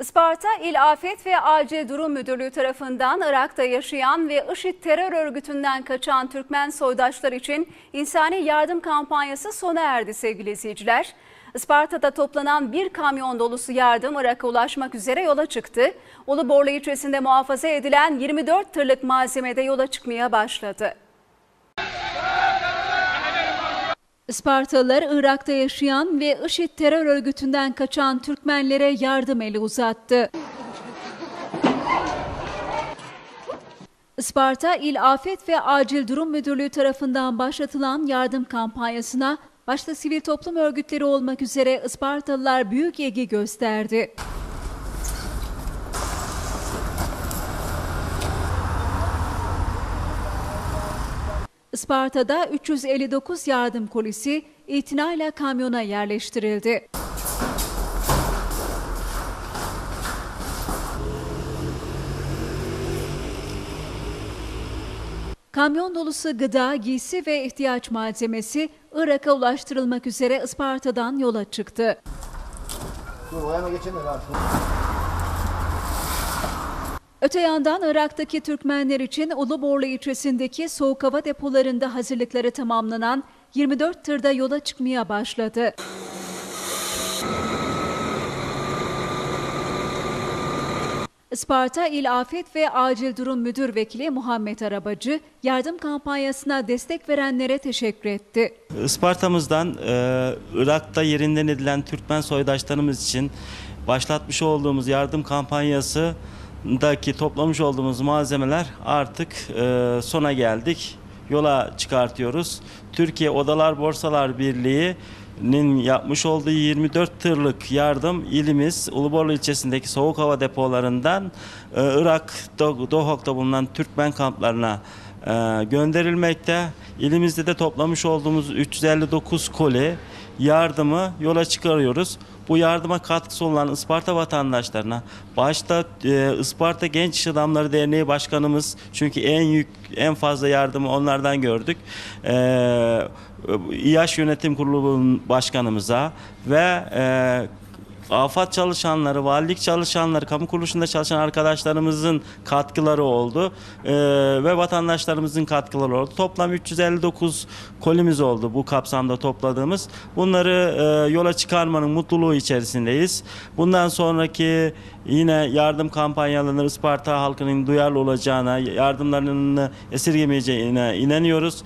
Isparta İl Afet ve Acil Durum Müdürlüğü tarafından Irak'ta yaşayan ve IŞİD terör örgütünden kaçan Türkmen soydaşlar için insani yardım kampanyası sona erdi sevgili izleyiciler. Isparta'da toplanan bir kamyon dolusu yardım Irak'a ulaşmak üzere yola çıktı. Uluborlu ilçesinde muhafaza edilen 24 tırlık malzemede yola çıkmaya başladı. Ispartalılar Irak'ta yaşayan ve IŞİD terör örgütünden kaçan Türkmenlere yardım eli uzattı. Isparta İl Afet ve Acil Durum Müdürlüğü tarafından başlatılan yardım kampanyasına başta sivil toplum örgütleri olmak üzere Ispartalılar büyük ilgi gösterdi. Isparta'da 359 yardım kolisi itinayla kamyona yerleştirildi. Kamyon dolusu gıda, giysi ve ihtiyaç malzemesi Irak'a ulaştırılmak üzere Isparta'dan yola çıktı. Dur. Öte yandan Irak'taki Türkmenler için Uluborlu ilçesindeki soğuk hava depolarında hazırlıkları tamamlanan 24 tırda yola çıkmaya başladı. Isparta İl Afet ve Acil Durum Müdür Vekili Muhammed Arabacı yardım kampanyasına destek verenlere teşekkür etti. Isparta'mızdan e, Irak'ta yerinden edilen Türkmen soydaşlarımız için başlatmış olduğumuz yardım kampanyasındaki toplamış olduğumuz malzemeler artık e, sona geldik. Yola çıkartıyoruz. Türkiye Odalar Borsalar Birliği'nin yapmış olduğu 24 tırlık yardım ilimiz Uluborlu ilçesindeki soğuk hava depolarından e, Irak Do- Dohok'ta bulunan Türkmen kamplarına e, gönderilmekte. İlimizde de toplamış olduğumuz 359 koli yardımı yola çıkarıyoruz. Bu yardıma katkısı olan Isparta vatandaşlarına, başta e, Isparta Genç İş Adamları Derneği Başkanımız, çünkü en yük, en fazla yardımı onlardan gördük. E, İyaş Yönetim Kurulu Başkanımıza ve e, Afat çalışanları, valilik çalışanları, kamu kuruluşunda çalışan arkadaşlarımızın katkıları oldu Ee, ve vatandaşlarımızın katkıları oldu. Toplam 359 kolimiz oldu bu kapsamda topladığımız. Bunları e, yola çıkarmanın mutluluğu içerisindeyiz. Bundan sonraki yine yardım kampanyalarını Isparta halkının duyarlı olacağına, yardımlarını esirgemeyeceğine inanıyoruz.